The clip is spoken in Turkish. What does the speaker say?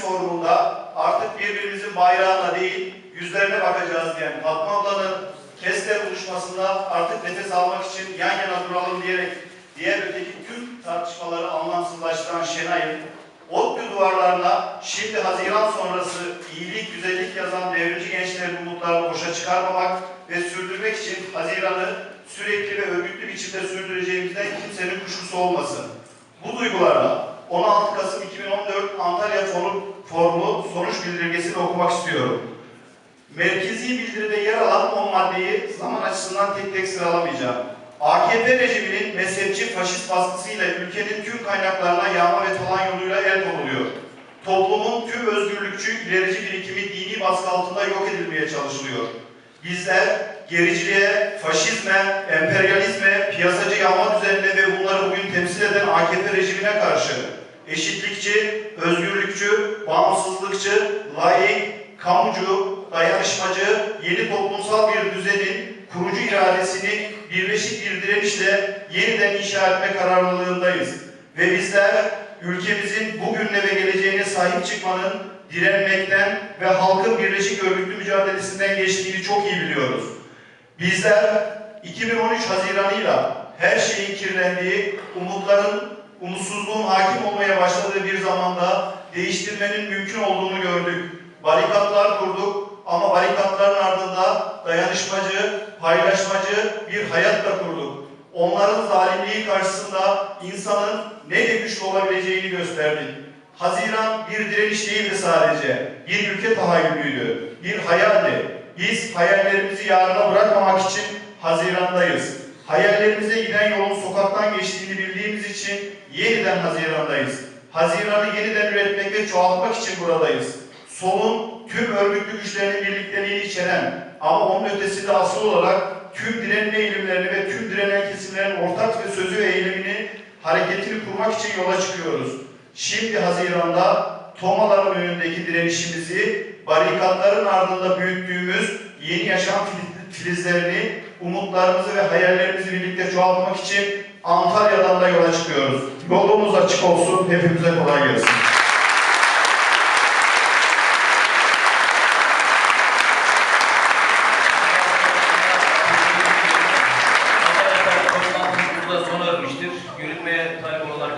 forumunda artık birbirimizin bayrağına değil yüzlerine bakacağız diyen Fatma ablanın Kester buluşmasında artık nefes almak için yan yana duralım diyerek diğer öteki tüm tartışmaları anlamsızlaştıran Şenay'ın ODTÜ duvarlarına şimdi Haziran sonrası iyilik, güzellik yazan devrimci gençlerin umutlarını boşa çıkarmamak ve sürdürmek için Haziran'ı sürekli ve örgütlü biçimde sürdüreceğimizden kimsenin kuşkusu olmasın. Bu duygularla 16 Kasım 2014 Forum, Forumu sonuç bildirgesini okumak istiyorum. Merkezi bildiride yer alan 10 maddeyi zaman açısından tek tek sıralamayacağım. AKP rejiminin mezhepçi faşist baskısıyla ülkenin tüm kaynaklarına yağma ve talan yoluyla el konuluyor. Toplumun tüm özgürlükçü, ilerici birikimi dini baskı altında yok edilmeye çalışılıyor. Bizler gericiliğe, faşizme, emperyalizme, piyasacı yağma düzenine ve bunları bugün temsil eden AKP rejimine karşı eşitlikçi, özgürlükçü, bağımsızlıkçı, laik, kamucu, dayanışmacı, yeni toplumsal bir düzenin kurucu iradesini birleşik bir direnişle yeniden inşa etme kararlılığındayız. Ve bizler ülkemizin bugününe ve geleceğine sahip çıkmanın direnmekten ve halkın birleşik örgütlü mücadelesinden geçtiğini çok iyi biliyoruz. Bizler 2013 Haziran'ıyla her şeyin kirlendiği, umutların, umutsuzluğun hakim olmaya başladığı bir zamanda değiştirmenin mümkün olduğunu gördük. Barikatlar kurduk ama barikatların ardında dayanışmacı, paylaşmacı bir hayat da kurduk. Onların zalimliği karşısında insanın ne de güçlü olabileceğini gösterdik. Haziran bir direniş değildi sadece, bir ülke tahayyülüydü, bir hayaldi. Biz hayallerimizi yarına bırakmamak için Haziran'dayız. Hayallerimize giden yolun sokaktan geçtiğini bildiğimiz için yeniden Haziran'dayız. Haziran'ı yeniden üretmek ve çoğaltmak için buradayız. Solun tüm örgütlü güçlerinin birlikteliğini içeren ama onun ötesinde asıl olarak tüm direnme eğilimlerini ve tüm direnen kesimlerin ortak ve sözü ve eylemini hareketini kurmak için yola çıkıyoruz. Şimdi Haziran'da Tomaların önündeki direnişimizi barikatların ardında büyüttüğümüz yeni yaşam filizlerini, umutlarımızı ve hayallerimizi birlikte çoğaltmak için Antalya'dan da yola çıkıyoruz. Yolumuz açık olsun, hepimize kolay gelsin. sona ermiştir. Yürütmeye talip olan